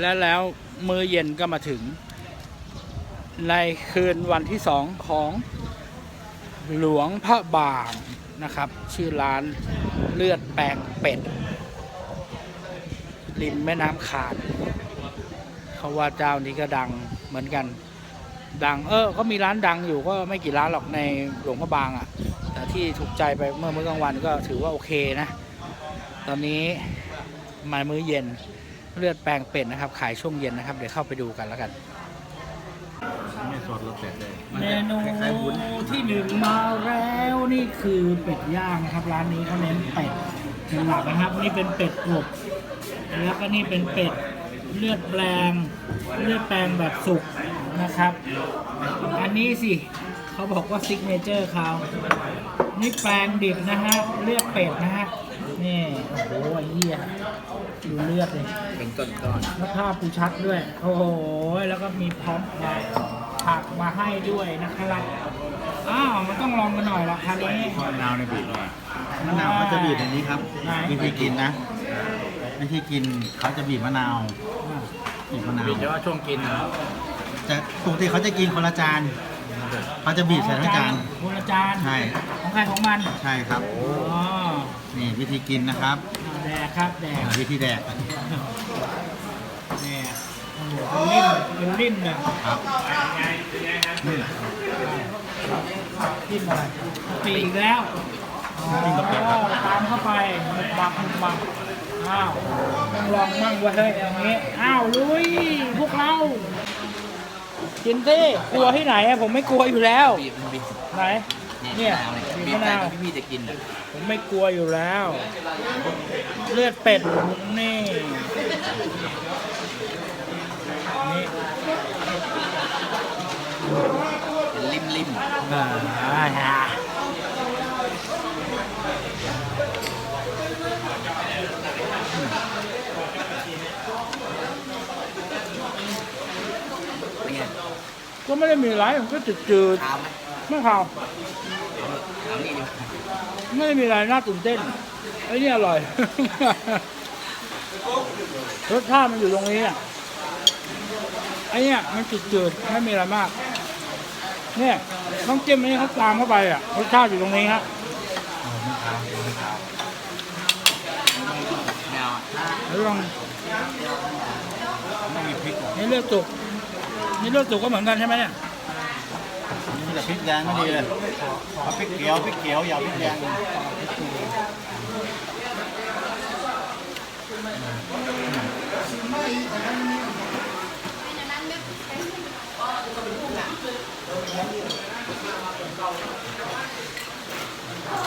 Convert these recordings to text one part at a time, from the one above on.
และแล้วมื้อเย็นก็มาถึง ในคืนวันที่สองของหลวงพระบางนะครับ ชื่อร้านเลือดแปลงเป็ด ริมแม่น้ำขาดเขาว่าเจ้านี้ก็ดังเหมือนกัน ดังเออ ก็มีร้านดังอยู่ก็ไม่กี่ร้านหรอกในหลวงพระบางอะ่ะ แต่ที่ถูกใจไปเมื่อมื้อกลางวันก็ถือว่าโอเคนะ ตอนนี้มามื้อเย็น เลือดแปลงเป็ดนะครับ ขายช่วงเย็นนะครับ เดี๋ยวเข้าไปดูกันแล้วกันไม่สดรสเป็ดเลยเมนูที่หนึ่งมาแล้วนี่คือเป็ดย่างนะครับ ร้านนี้เขาเน้นเป็ดเป็นหลักนะครับ นี่เป็นเป็ดอบแล้วก็นี่เป็นเป็ดเลือดแปลงเลือดแปลงแบบสุกนะครับ อันนี้สิเขาบอกว่าซิกเนเจอร์เขานี่แปลงดิบนะฮะเลือดเป็ดนะฮะนี่โอ้โหไอ้เหี้ย ดูเลือดเลยเป็นก้อนแล้วภาพกูชัดด้วย โอ้โห แล้วก็มีพร้อมผักมาให้ด้วยนะครับอ้าวมันต้องลองกันหน่อยละคันนี้ๆมะนาวในบีบเลยมะนาวเขาจะบีบในนี้ครับไหนวิธีกินนะวิธีกินเขาจะบีบมะนาวอะบีบมะนาวบีบเฉพาะช่วงกินนะจะปกติเขาจะกินคนละจานเขาจะบีบใส่ทั้งจาน คนละจานใช่ ของใครของมันใช่ครับ อ๋อนี่วิธีกินนะครับแด กครับแดกอ่าวิธีแดกแดกโอ้โหเป็นริ่มเป็นริ่มเลยครับนี่ริ่มอะไรปีกอีกแล้วอ๋อตามเข้าไปหมุกบักหมุกบักอ้าวต้องลองมั่งเว้ยเฮ้ยอย่างนี้อ้าวลุยพวกเรากินสิกลัวที่ไหนอะผมไม่กลัวอยู่แล้ว บีบมันบีบไหน เนี่ยบีบมะนาวที่พี่จะกินอะผมไม่กลัวอยู่แล้ว เลือดเป็ดนี่นี่เป็นริมริมอ่าเป็นไงก็ไม่ได้มีอะไรมันก็จืดจืดขาวไหมๆ ไม่ข่าวขาวนี่ดิไม่ได้มีอะไรน่าตื่นเต้นไอ้นี่อร่อย รสชาติมันอยู่ตรงนี้อะไอ้เนี่ยมันจืดจืดๆไม่มีอะไรมาก เนี่ยต้องจิ้มอันนี้เขาตามเข้าไปอะรสชาติอยู่ตรงนี้ฮะแนวอะแล้วลองไม่มีพริกหรอกนี่เลือดสุกนี่เลือดสุกก็เหมือนกันใช่ไหมเนี่ย นี่แต่พริกแดงไม่ดีเลยเอาพริกเขียวพริกเขียวอย่าพริกแดง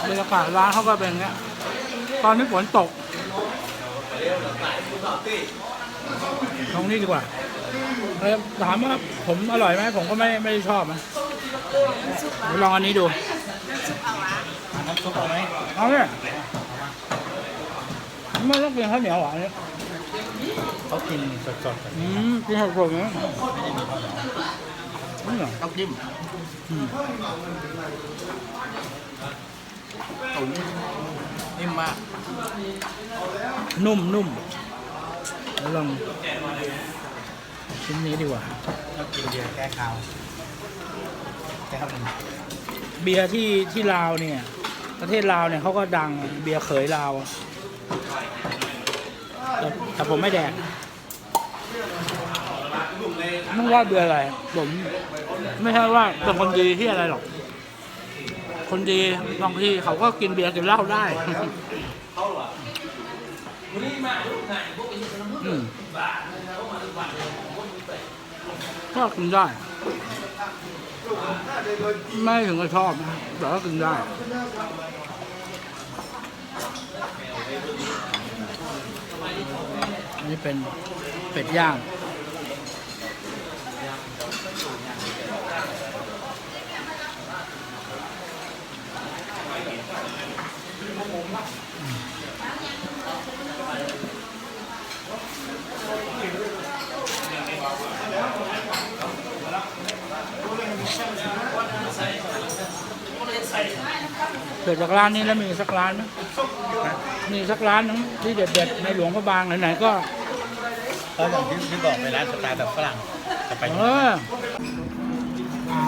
บรรยากาศร้านเขาก็เป็นงเงี้ย ตอนนี้ฝนตก ตรงนี้ดีกว่าถามว่าผมอร่อยไหมผมก็ไม่ไม่ชอบนะ ลองอันนี้ดู น้ำซุปเอาไหมเอาเนี่ยไม่ต้องกินข้าวเหนียวหวานเนี่ยเขากินสดๆกันอืมกินสดๆอย่างนี้นี่เหรอต้องจิ้มอืมตุ๋นนิ่มมากนุ่มนุ่มแล้วลองชิ้นนี้ดีกว่าเขากินเบียร์แก้คาว แก้ครับเบียร์ที่ที่ลาวเนี่ย ประเทศลาวเนี่ยเขาก็ดังเบียร์เขยลาวแต่แต่ผมไม่แดกไม่ว่าเบียร์อะไร ผม ไม่ใช่ว่าเป็นคนดีที่อะไรหรอก คนดีบางทีเขาก็กินเบียร์กินเหล้าได้ก็กินได้ ไม่ถึงกับชอบนะแต่ก็กินได้นี่เป็นเป็ดย่าง เกิดจากร้านนี้แล้วมีสักร้านไหมมีสักร้านหนึงที่เด็ดๆในหลวงพระบางไหนๆก็แล้วอย่างที่ที่บอกไปร้านสไตล์แบบฝรั่งจะไปเออเอา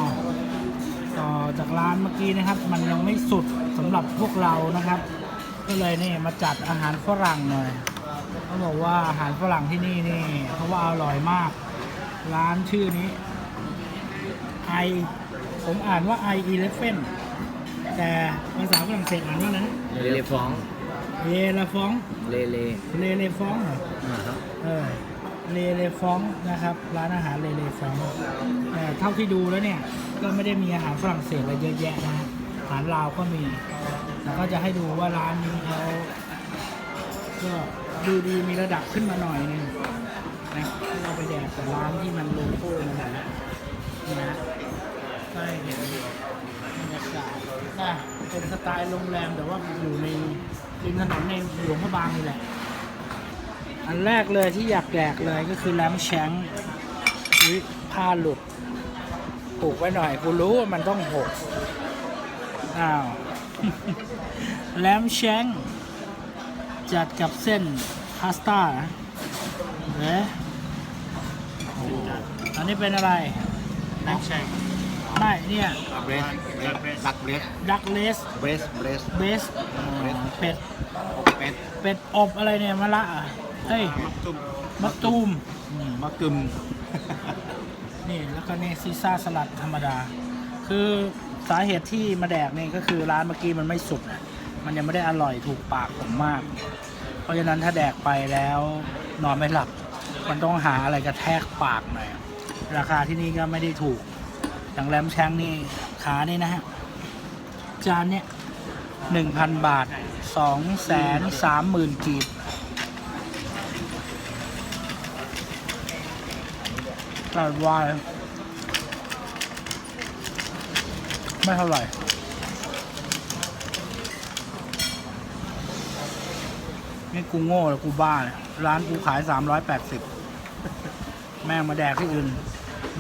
ต่อจากร้านเมื่อกี้นะครับ มันยังไม่สุดสำหรับพวกเรานะครับ ก็เลยนี่มาจัดอาหารฝรั่งหน่อยเขาบอกว่าอาหารฝรั่งที่นี่นี่เขาว่าอร่อยมาก ร้านชื่อนี้ไอผมอ่านว่าไออีเลฟเฟน แต่ภาษาฝรั่งเศสอ่านว่าอะไรนะเลเลฟอง เลลาฟองเลเลเลเลฟองเหรออ่าฮะเออเลเลฟองนะครับ ร้านอาหารเลเลฟองแต่เท่าที่ดูแล้วเนี่ย ก็ไม่ได้มีอาหารฝรั่งเศสอะไรเยอะแยะนะฮะอาหารลาวก็มีแต่ก็จะให้ดูว่าร้านนี้เขาก็ดูดีมีระดับขึ้นมาหน่อยนึงนะที่เราไปแดกแต่ร้านที่มันโลโก้มันนะนะ ก็ให้เห็นบรรยากาศนะเป็นสไตล์โรงแรมแต่ว่าอยู่ในริมถนนในหลวงพระบางนี่แหละ อันแรกเลยที่อยากแดกเลยก็คือแลมแชงอุ๊ยผ้าหลุดผูกไว้หน่อยกูรู้ว่ามันต้องหกอ้าวแลมแชงจัดกับเส้นพาสต้าเอ๊ะอันนี้เป็นอะไรนักแชง ไม่เนี่ยเบรสดักเบรสดักเลสเบรสเบรสเบสเป็ดเป็ดเป็ดอบอะไรเนี่ยมะละอะเฮ้ยมักตุ้มมะตูมมักกึมนี่แล้วก็นี่ซีซ่าสลัดธรรมดา คือสาเหตุที่มาแดกนี่ก็คือร้านเมื่อกี้มันไม่สุดอะมันยังไม่ได้อร่อยถูกปากผมมาก เพราะฉะนั้นถ้าแดกไปแล้วนอนไม่หลับ มันต้องหาอะไรกระแทกปากหน่อยราคาที่นี่ก็ไม่ได้ถูก อย่างแรมแชงนี่ขานี่นะฮะ จานเนี้ยหนึ่งพันบาทสองแสนสามหมื่นกีบตัดวายไม่เท่าไหร่นี่กูโง่หรือกูบ้าเนี่ยร้านกูขาย380แม่งมาแดกที่อื่น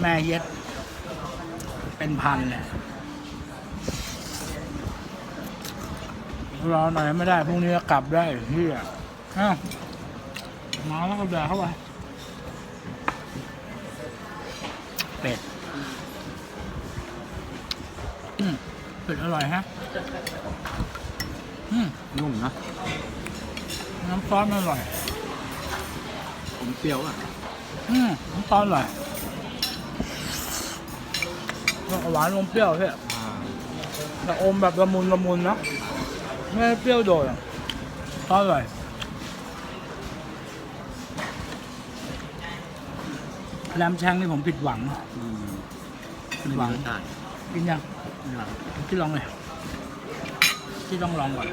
แม่เย็ด เป็นพันเลยรอหน่อยไม่ได้พรุ่งนี้ก็กลับได้เฮียอ้าวมาแล้วก็แดกเข้าไปเป็ดอืมเป็ดอร่อยฮะอืมนุ่มนะ น้ำซอสอร่อย ผมเปรี้ยวอะ อืมน้ำซอสอร่อยแล้วก็ หวานอมเปรี้ยวพี่แต่อมแบบละมุนละมุนนะไม่ได้เปรี้ยวโดดอะซอสอร่อยแรมแชงนี่ผมผิดหวังอืมผิดหวังรสชาติกินยังที่ลองเลยที่ต้องลองก่อน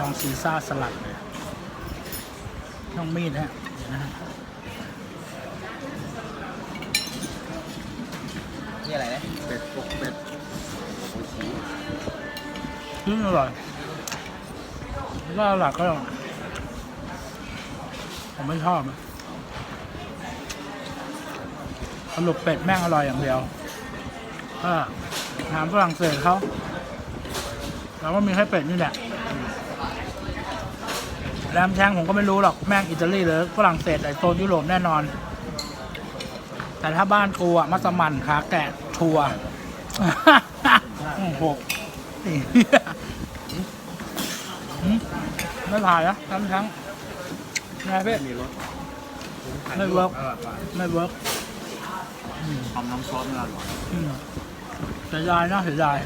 ลองซีซ่าสลัดเลยต้องมีดฮะเดี๋ยว นะฮะนี่อะไรนะเป็ดปกเป็ดอืมอร่อยก็หลักก็ผมไม่ชอบอะสรุปเป็ดแม่งอร่อยอย่างเดียวก็อาหารฝรั่งเศสเขาเราก็มีแค่เป็ดนี่แหละ แรมแชงผมก็ไม่รู้หรอกแม่งอิตาลีหรือฝรั่งเศสไอโซนยุโรปแน่นอน แต่ถ้าบ้านกูอะมัสมั่นขาแกะชัวหกนี่หืมไม่ผ่านนะทั้งทั้งไงพี่ไม่เวิร์กไม่เวิร์กทำน้ำซอสมันอร่อยเสียดายนะเสียดาย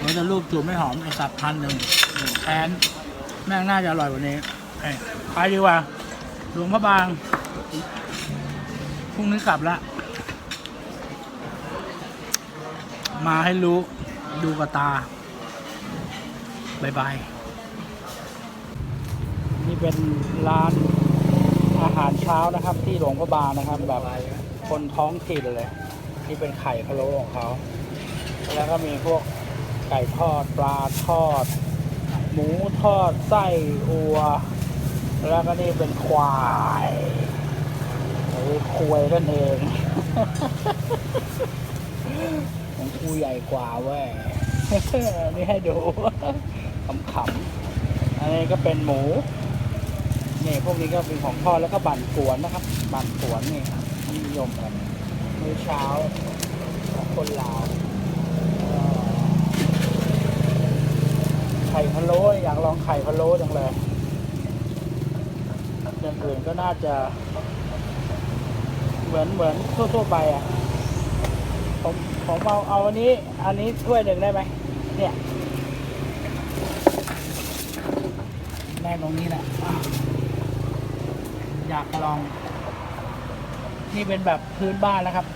เราจะรูปจูบไม่หอมไอสัตว์พันหนึ่ง แอนแม่งน่าจะอร่อยกว่านี้ไปดีกว่า หลวงพระบาง พรุ่งนี้กลับละ มาให้รู้ ดูกับตาบายบาย นี่เป็นร้านอาหารเช้านะครับ ที่หลวงพระบางนะครับ แบบคนท้องถิ่นเลย ที่เป็นไข่พะโล้ของเขา แล้วก็มีพวกไก่ทอดปลาทอด หมูทอดไส้อัว แล้วก็นี่เป็นควายหรือควยนั่นเองของกูใหญ่กว่าเว้ยนี่ให้ดูขำๆอันนี้ก็เป็นหมูนี่พวกนี้ก็เป็นของทอดแล้วก็บั่นกวนนะครับ บั่นกวนนี่นิยมกันมื้อเช้าของคนลาวเอ่อ ไข่พะโล้อยากลองไข่พะโล้จังเลยอย่างอื่นก็น่าจะ เหมือนเหมือนทั่วๆไปอะผมผมเอาเอาอันนี้ อันนี้ถ้วยหนึ่งได้ไหมเนี่ยแม่ตรงนี้แหละอยากลอง นี่เป็นแบบพื้นบ้านนะครับ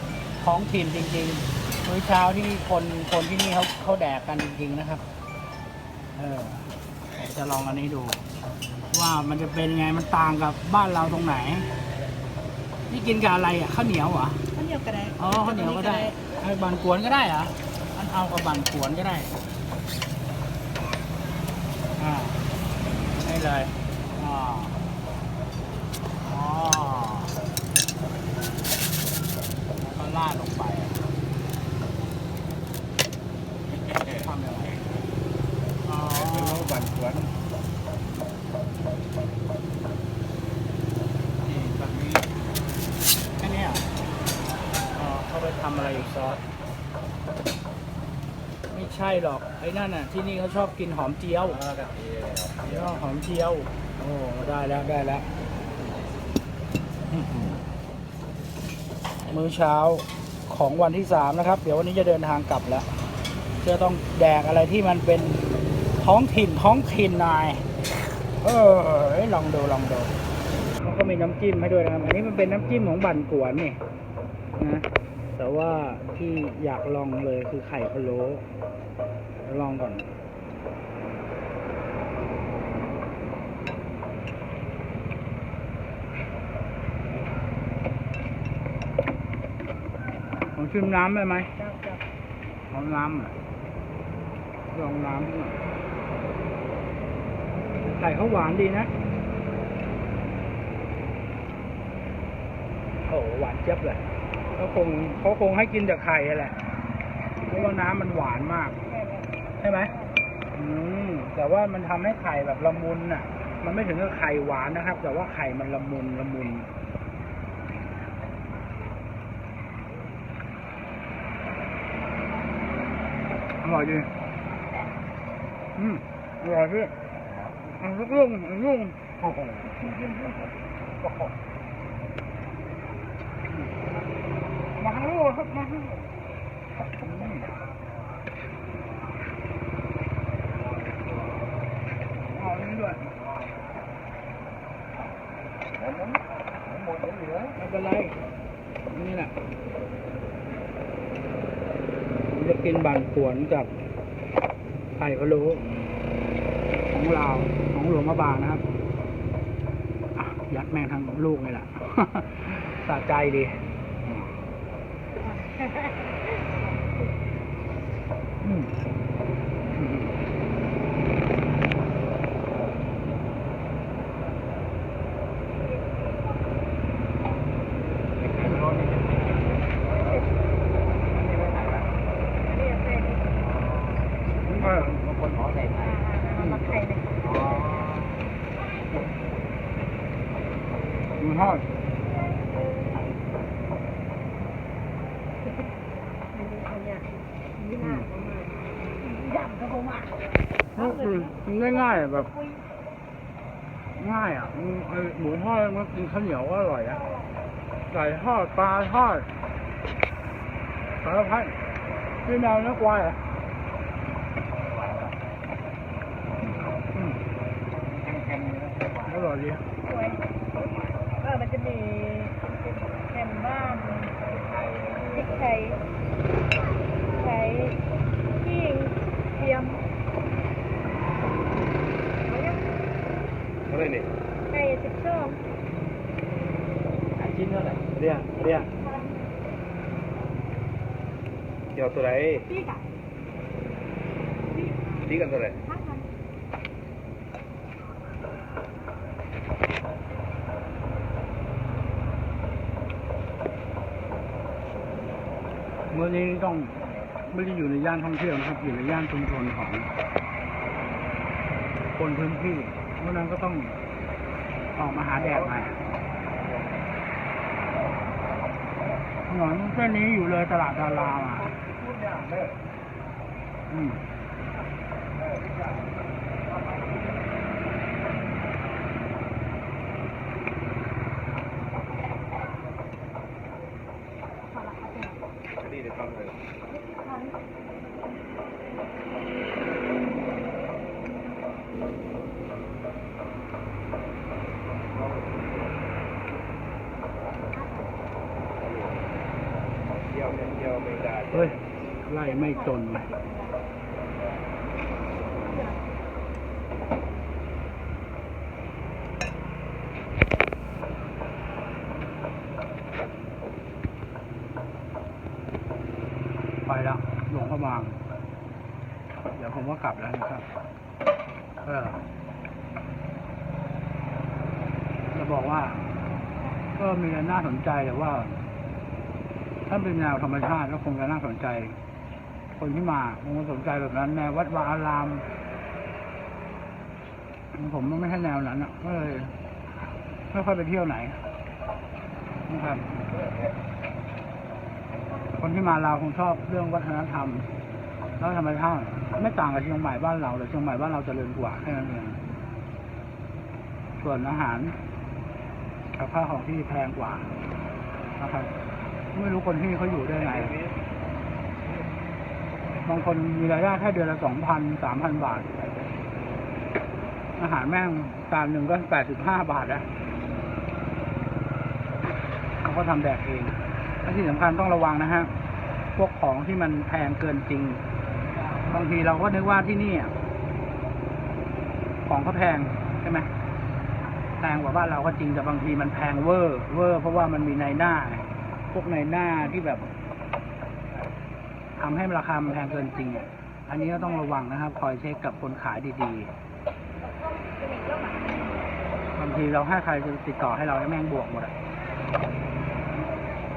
ท้องถิ่นจริง ๆ มื้อเช้าที่คนคนที่นี่เขาเขาแดกกันจริง ๆ นะครับ ออผมจะลองอันนี้ดู ว่ามันจะเป็นไงมันต่างกับบ้านเราตรงไหน นี่กินกับอะไรอะข้าวเหนียวเหรอข้าวเหนียวก็ได้อ๋อข้าวเหนียวก็ได้ไอ้บันกวนก็ได้เหรออันเอากับบันกวนก็ได้อ่าได้เลยอ่าอ๋อแล้วก็ลาดลงไปทำยังไงอ๋อ บั่นสวนนี่แบบนี้ แค่เนี้ยเหรออ๋อเขาไปทำอะไรอยู่ซอส ไม่ใช่หรอก ไอ้ นั่นน่ะที่นี่เขาชอบกินหอมเจียวเทชอบหอมเจียว โอ้ได้แล้วได้แล้วอื้อหือมื้อเช้าของวันที่สามนะครับ เดี๋ยววันนี้จะเดินทางกลับแล้วจะต้องแดกอะไรที่มันเป็นท้องถิ่นท้องถิ่นหน่อยเออลองดูลองดูแล้วก็มีน้ำจิ้มให้ด้วยนะครับ อันนี้มันเป็นน้ำจิ้มของบั่นกวนนี่นะ แต่ว่าที่อยากลองเลยคือไข่พะโล้ ลองก่อนผมชิมน้ำได้ไหมเจ้าเจ้าเอาน้ำเหรอลองน้ำดูหน่อยไข่เขาหวานดีนะโอ้โหหวานเจี๊ยบเลยเขาคงเขาคงให้กินจากไข่แหละ เพราะว่าน้ำมันหวานมากใช่ไหมอืมแต่ว่ามันทำให้ไข่แบบละมุนน่ะ มันไม่ถึงกับไข่หวานนะครับ แต่ว่าไข่มันละมุนละมุนอร่อยดีอืมอร่อยพี่เอาสักลูกเอาลูกโอ้โหมาทั้งลูกครับมาทั้งลูกอืมเอาอันนี้ด้วยหมดเหลือไม่เป็นไรนี่แหละ ผมจะ กินบางขวนกับไข่พะโล้ของเราวของหลวงพระบางนะครับยัดแม่งทั้งลูกเลยล่ะสะใจดีอืมอืมเออบางคนขอใส่ไข่ มาไข่เลย อ๋อ มันทอดนี่นี่หน้าประมาณยำก็ประมาณก็คือมันง่ายๆแบบ ง่ายอะมันไอหมูทอดมันกินข้าวเหนียวก็อร่อยอะไก่ทอดปลาทอดสารพัดพี่แมวเนื้อควายอะอืมเค็มๆเลยนะอร่อยดี สวยเออมันจะมีเค็มบ้าง พริกไทยไทยขิงเทียมอะไรนี่ไก่สิบช่องขายชิ้นเท่าไหร่เรียกเรียกเกี่ยวตัวไหนพี่กะตีกันตัวไหน ห้าพัน มื้อนี้ต้อง ไม่ได้อยู่ในย่านท่องเที่ยวนะครับ อยู่ในย่านชุมชนของ คนพื้นที่เพราะนั้นก็ต้องออกมาหาแดดหน่อยถนนเส้นนี้อยู่เลยตลาดดารามาอืมเฮ้ย ไล่ไม่จนเลยไปแล้วหลวงพระบาง เดี๋ยวผมก็กลับแล้วนะครับ เออจะบอกว่า ก็มีอะไรน่าสนใจแต่ว่า ถ้าเป็นแนวธรรมชาติก็คงจะน่าสนใจ คนที่มาคงจะสนใจแบบนั้นแนววัดวาอาราม ผมไม่ใช่แนวนั้นอะก็เลยไม่ค่อยไปเที่ยวไหนนะครับคนที่มาเราคงชอบเรื่องวัฒนธรรมแล้วธรรมชาติไม่ต่างกับเชียงใหม่บ้านเราเลยเชียงใหม่บ้านเราจเจริญกว่าแค่นั้นเองส่วนอาหารกับค่าของที่แพงกว่านะครับ ไม่รู้คนที่นี่เขาอยู่ได้ไง บางคนมีรายได้แค่เดือนละสองพันสามพันบาท อาหารแม่งจานหนึ่งก็แปดสิบห้าบาทอะเขาก็ทำแดกเองและที่สำคัญต้องระวังนะฮะ พวกของที่มันแพงเกินจริง บางทีเราก็นึกว่าที่นี่ของเขาแพงใช่ไหมแพงกว่าบ้านเราก็จริงแต่บางทีมันแพงเวอร์ เวอร์เพราะว่ามันมีในหน้าไง พวกในหน้าที่แบบทำให้ราคามันแพงเกินจริงอะอันนี้ก็ต้องระวังนะครับ คอยเช็คกับคนขายดีๆบางทีเราให้ใครจะติดต่อให้เราให้แม่งบวกหมดอะ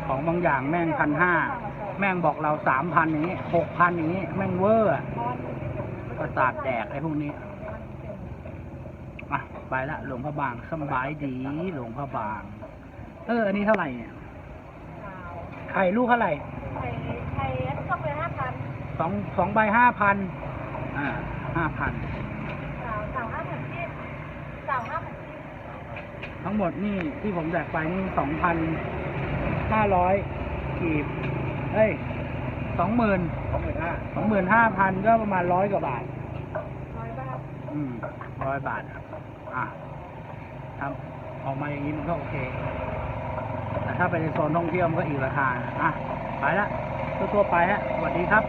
ของบางอย่างแม่งพันห้าแม่งบอกเราสามพันอย่างนี้หกพันอย่างนี้ แม่งเวอร์ประสาทแดกไอ้พวกนี้อะไปละหลวงพระบางสบายดีหลวงพระบาง เออ อันนี้เท่าไหร่เนี่ย ข่ลูกเท่าไหร่ไทยไทยก็เป็นห้าพันสองสองใบห้าพันอ่าห้าพันสาวสาวห้าพันที่สาวห้าพันที่ทั้งหมดนี่ที่ผมแจกไปนี่สองพันห้าร้อยกีบเอ้ยสองหมื่นสองหมื่นห้าสองหมื่นห้าพันก็ประมาณร้อยกว่าบาทร้อยบาท อืมร้อยบาทอะครับออกมาอย่างนี้มันก็โอเค แต่ถ้าไปในโซนท่องเที่ยวมันก็อีกราคาอะไปละทั่วๆไปฮะสวัสดีครับ